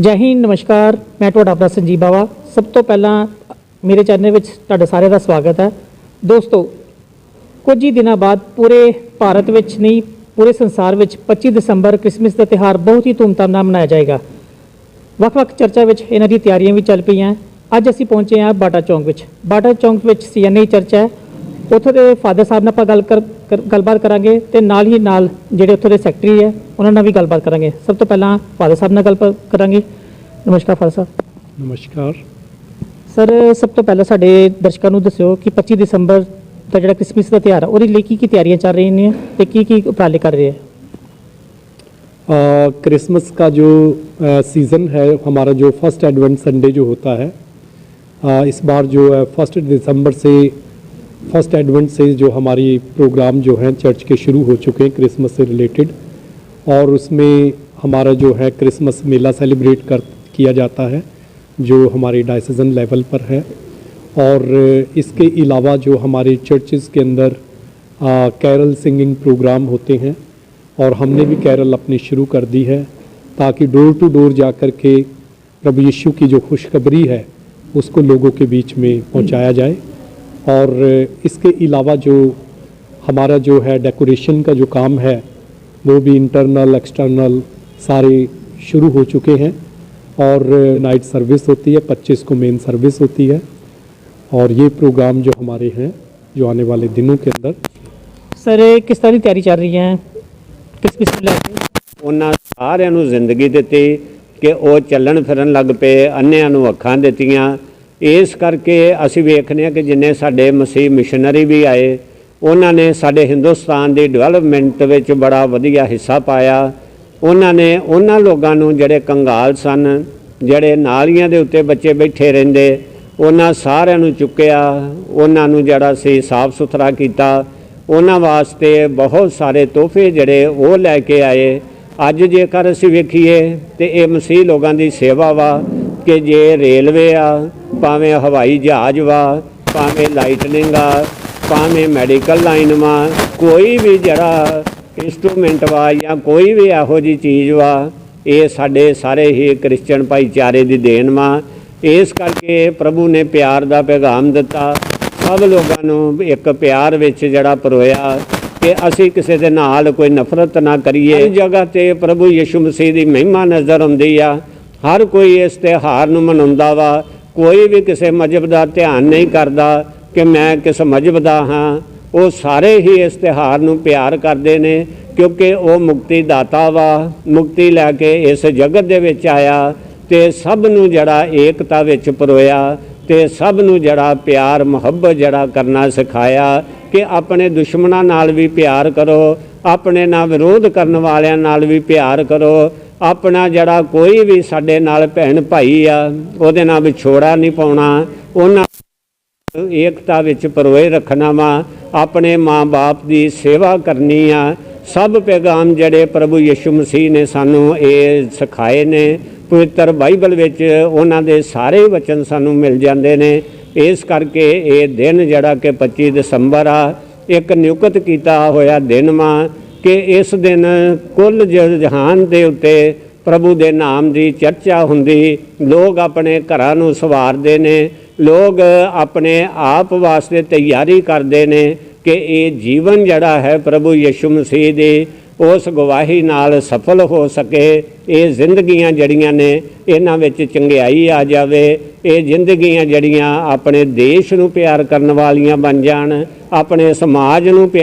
ਜੈ ਹਿੰਦ, ਨਮਸਕਾਰ। ਮੈਂ ਤੁਹਾਡਾ ਆਪਣਾ ਸੰਜੀਵ ਬਾਵਾ। ਸਭ ਤੋਂ ਪਹਿਲਾਂ ਮੇਰੇ ਚੈਨਲ ਵਿੱਚ ਤੁਹਾਡਾ ਸਾਰਿਆਂ ਦਾ ਸਵਾਗਤ ਹੈ। ਦੋਸਤੋ, ਕੁਝ ਹੀ ਦਿਨਾਂ ਬਾਅਦ ਪੂਰੇ ਭਾਰਤ ਵਿੱਚ ਨਹੀਂ, ਪੂਰੇ ਸੰਸਾਰ ਵਿੱਚ 25 ਦਸੰਬਰ ਕ੍ਰਿਸਮਸ ਦਾ ਤਿਉਹਾਰ ਬਹੁਤ ਹੀ ਧੂਮਧਾਮ ਨਾਲ ਮਨਾਇਆ ਜਾਏਗਾ। ਵੱਖ-ਵੱਖ ਚਰਚਾ ਵਿੱਚ ਇਹਨਾਂ ਦੀ ਤਿਆਰੀਆਂ ਵੀ ਚੱਲ ਪਈਆਂ। ਅੱਜ ਅਸੀਂ ਪਹੁੰਚੇ ਹਾਂ ਬਾਟਾ ਚੌਂਕ ਵਿੱਚ। ਬਾਟਾ ਚੌਂਕ ਵਿੱਚ ਸੀਐਨਏ ਚਰਚਾ ਹੈ। ਉੱਥੋਂ ਦੇ ਫਾਦਰ ਸਾਹਿਬ ਨਾਲ ਆਪਾਂ ਗੱਲ ਕਰ ਕਰ- ਗੱਲਬਾਤ ਕਰਾਂਗੇ ਤੇ ਨਾਲ ਹੀ ਨਾਲ ਜਿਹੜੇ ਉੱਥੋਂ ਦੇ ਸੈਕਟਰੀ ਹੈ ਉਹਨਾਂ ਨਾਲ ਵੀ ਗੱਲਬਾਤ ਕਰਾਂਗੇ ਸਭ ਤੋਂ ਪਹਿਲਾਂ ਫਾਦਰ ਸਾਹਿਬ ਨਾਲ ਗੱਲਬਾਤ ਕਰਾਂਗੇ ਨਮਸਕਾਰ ਫਾਦਰ ਸਾਹਿਬ ਨਮਸਕਾਰ ਸਰ ਸਭ ਤੋਂ ਪਹਿਲਾਂ ਸਾਡੇ ਦਰਸ਼ਕਾਂ ਨੂੰ ਦੱਸਿਓ ਕਿ 25 ਦਸੰਬਰ ਦਾ ਜਿਹੜਾ ਕ੍ਰਿਸਮਸ ਦਾ ਤਿਉਹਾਰ ਹੈ ਉਹਦੇ ਲਈ ਕੀ ਕੀ ਤਿਆਰੀਆਂ ਚੱਲ ਰਹੀਆਂ ਨੇ ਤੇ ਕੀ ਕੀ ਉਪਰਾਲੇ ਕਰ ਰਹੇ ਹੈ अ, क्रिसमस का जो सीज़न है हमारा जो फर्स्ट एडवेंट संडे जो होता है अ, इस बार जो है फर्स्ट दिसंबर से फ़र्स्ट एडवेंट से जो हमारी प्रोग्राम जो हैं चर्च के शुरू हो चुके हैं, क्रिसमस से रिलेटेड, और उसमें हमारा जो है क्रिसमस मेला सेलिब्रेट कर, किया जाता है, जो हमारे डायसीजन लेवल पर है। और इसके अलावा जो हमारे चर्चेज़ के अंदर कैरल सिंगिंग प्रोग्राम होते हैं, और हमने भी कैरल अपनी शुरू कर दी है, ताकि डोर टू डोर जा कर के प्रभु यीशु की जो खुशखबरी है, उसको लोगों के बीच में पहुँचाया जाए। और इसके अलावा जो हमारा जो है डेकोरेशन का जो काम है वो भी इंटरनल एक्सटर्नल सारे शुरू हो चुके हैं और नाइट सर्विस होती है 25 को मेन सर्विस होती है और ये प्रोग्राम जो हमारे हैं जो आने वाले दिनों के अंदर ਸਰ ਇਹ ਕਿਸ ਤਰ੍ਹਾਂ ਦੀ ਤਿਆਰੀ ਚੱਲ ਰਹੀ ਹੈ ਕ੍ਰਿਸਮਸ ਨੂੰ ਲੈ ਕੇ ਉਹਨਾਂ ਸਾਰਿਆਂ ਨੂੰ ਜ਼ਿੰਦਗੀ ਦਿੱਤੀ ਕਿ ਉਹ ਚੱਲਣ ਫਿਰਨ ਲੱਗ ਪਏ ਅੰਨਿਆਂ ਨੂੰ ਅੱਖਾਂ ਦਿੱਤੀਆਂ ਇਸ ਕਰਕੇ ਅਸੀਂ ਵੇਖਦੇ ਹਾਂ ਕਿ ਜਿੰਨੇ ਸਾਡੇ ਮਸੀਹ ਮਿਸ਼ਨਰੀ ਵੀ ਆਏ, ਉਹਨਾਂ ਨੇ ਸਾਡੇ ਹਿੰਦੁਸਤਾਨ ਦੀ ਡਿਵੈਲਪਮੈਂਟ ਵਿੱਚ ਬੜਾ ਵਧੀਆ ਹਿੱਸਾ ਪਾਇਆ। ਉਹਨਾਂ ਨੇ ਉਹਨਾਂ ਲੋਕਾਂ ਨੂੰ ਜਿਹੜੇ ਕੰਗਾਲ ਸਨ, ਜਿਹੜੇ ਨਾਲੀਆਂ ਦੇ ਉੱਤੇ ਬੱਚੇ ਬੈਠੇ ਰਹਿੰਦੇ, ਉਹਨਾਂ ਸਾਰਿਆਂ ਨੂੰ ਚੁੱਕਿਆ, ਉਹਨਾਂ ਨੂੰ ਜਿਹੜਾ ਸੀ ਸਾਫ਼ ਸੁਥਰਾ ਕੀਤਾ। ਉਹਨਾਂ ਵਾਸਤੇ ਬਹੁਤ ਸਾਰੇ ਤੋਹਫੇ ਜਿਹੜੇ ਉਹ ਲੈ ਕੇ ਆਏ। ਅੱਜ ਜੇਕਰ ਅਸੀਂ ਵੇਖੀਏ ਤੇ ਇਹ ਮਸੀਹ ਲੋਕਾਂ ਦੀ ਸੇਵਾ ਵਾ ਕਿ ਜੇ ਰੇਲਵੇ ਆ ਭਾਵੇਂ ਹਵਾਈ ਜਹਾਜ਼ ਵਾ ਭਾਵੇਂ ਲਾਈਟਨਿੰਗ ਆ ਭਾਵੇਂ ਮੈਡੀਕਲ ਲਾਈਨ ਵਾ ਕੋਈ ਵੀ ਜਿਹੜਾ ਇਨਸਟਰੂਮੈਂਟ ਵਾ ਜਾਂ ਕੋਈ ਵੀ ਇਹੋ ਜੀ ਚੀਜ਼ ਵਾ ਇਹ ਸਾਡੇ ਸਾਰੇ ਹੀ ਕ੍ਰਿਸਚੀਅਨ ਭਾਈਚਾਰੇ ਦੀ ਦੇਣ ਵਾ ਇਸ ਕਰਕੇ ਪ੍ਰਭੂ ਨੇ ਪਿਆਰ ਦਾ ਪੈਗਾਮ ਦਿੱਤਾ। ਸਭ ਲੋਕਾਂ ਨੂੰ ਇੱਕ ਪਿਆਰ ਵਿੱਚ ਜਿਹੜਾ ਪਰੋਇਆ ਕਿ ਅਸੀਂ ਕਿਸੇ ਦੇ ਨਾਲ ਕੋਈ ਨਫ਼ਰਤ ਨਾ ਕਰੀਏ। ਜਗ੍ਹਾ ਤੇ ਪ੍ਰਭੂ ਯਿਸੂ ਮਸੀਹ ਦੀ ਮਹਿਮਾ ਨਜ਼ਰ ਆਉਂਦੀ ਆ। ਹਰ ਕੋਈ ਇਸ ਤਿਉਹਾਰ ਨੂੰ ਮਨਾਉਂਦਾ ਵਾ। ਕੋਈ ਵੀ ਕਿਸੇ ਮਜਬ ਦਾ ਧਿਆਨ ਨਹੀਂ ਕਰਦਾ ਕਿ ਮੈਂ ਕਿਸ ਮਜਬ ਦਾ ਹਾਂ, ਉਹ ਸਾਰੇ ਹੀ ਇਸ ਤਿਉਹਾਰ ਨੂੰ ਪਿਆਰ ਕਰਦੇ ਨੇ, ਕਿਉਂਕਿ ਉਹ ਮੁਕਤੀ ਦਾਤਾ ਵਾ, ਮੁਕਤੀ ਲੈ ਕੇ ਇਸ ਜਗਤ ਦੇ ਵਿੱਚ ਆਇਆ ਤੇ ਸਭ ਨੂੰ ਜਿਹੜਾ ਏਕਤਾ ਵਿੱਚ ਪਰੋਇਆ ਤੇ ਸਭ ਨੂੰ ਜਿਹੜਾ ਪਿਆਰ, ਮੁਹੱਬਤ ਜਿਹੜਾ ਕਰਨਾ ਸਿਖਾਇਆ ਕਿ ਆਪਣੇ ਦੁਸ਼ਮਣਾਂ ਨਾਲ ਵੀ ਪਿਆਰ ਕਰੋ, ਆਪਣੇ ਨਾਲ ਵਿਰੋਧ ਕਰਨ ਵਾਲਿਆਂ ਨਾਲ ਵੀ ਪਿਆਰ ਕਰੋ ਆਪਣਾ ਜਿਹੜਾ ਕੋਈ ਵੀ ਸਾਡੇ ਨਾਲ ਭੈਣ ਭਾਈ ਆ, ਉਹਦੇ ਨਾਲ ਵਿਛੋੜਾ ਨਹੀਂ ਪਾਉਣਾ। ਉਹਨਾਂ ਏਕਤਾ ਵਿੱਚ ਪਰੋਏ ਰੱਖਣਾ ਵਾ। ਆਪਣੇ ਮਾਂ-ਬਾਪ ਦੀ ਸੇਵਾ ਕਰਨੀ ਆ। ਸਭ ਪੈਗਾਮ ਜਿਹੜੇ ਪ੍ਰਭੂ ਯਿਸੂ ਮਸੀਹ ਨੇ ਸਾਨੂੰ ਇਹ ਸਿਖਾਏ ਨੇ। ਪਵਿੱਤਰ ਬਾਈਬਲ ਵਿੱਚ ਉਹਨਾਂ ਦੇ ਸਾਰੇ ਵਚਨ ਸਾਨੂੰ ਮਿਲ ਜਾਂਦੇ ਨੇ। ਇਸ ਕਰਕੇ ਇਹ ਦਿਨ ਜਿਹੜਾ ਕਿ 25 ਦਸੰਬਰ ਆ, ਇੱਕ ਨਿਯੁਕਤ ਕੀਤਾ ਹੋਇਆ ਦਿਨ ਵਾ। ਕਿ ਇਸ ਦਿਨ ਕੁੱਲ ਜ- ਜਹਾਨ ਦੇ ਉੱਤੇ ਪ੍ਰਭੂ ਦੇ ਨਾਮ ਦੀ ਚਰਚਾ ਹੁੰਦੀ। ਲੋਕ ਆਪਣੇ ਘਰਾਂ ਨੂੰ ਸਵਾਰਦੇ ਨੇ। ਲੋਕ ਆਪਣੇ ਆਪ ਵਾਸਤੇ ਤਿਆਰੀ ਕਰਦੇ ਨੇ ਕਿ ਇਹ ਜੀਵਨ ਜਿਹੜਾ ਹੈ ਪ੍ਰਭੂ ਯਿਸੂ ਮਸੀਹ ਦੇ, ਉਸ ਗਵਾਹੀ ਨਾਲ ਸਫਲ ਹੋ ਸਕੇ। ਇਹ ਜ਼ਿੰਦਗੀਆਂ ਜੜੀਆਂ ਨੇ, ਇਹਨਾਂ ਵਿੱਚ ਚੰਗਿਆਈ ਆ ਜਾਵੇ। ਇਹ ਜ਼ਿੰਦਗੀਆਂ ਜੜੀਆਂ ਆਪਣੇ ਦੇਸ਼ ਨੂੰ ਪਿਆਰ ਕਰਨ ਵਾਲੀਆਂ ਬਣ ਜਾਣ, ਆਪਣੇ ਸਮਾਜ ਨੂੰ ਪਿਆਰ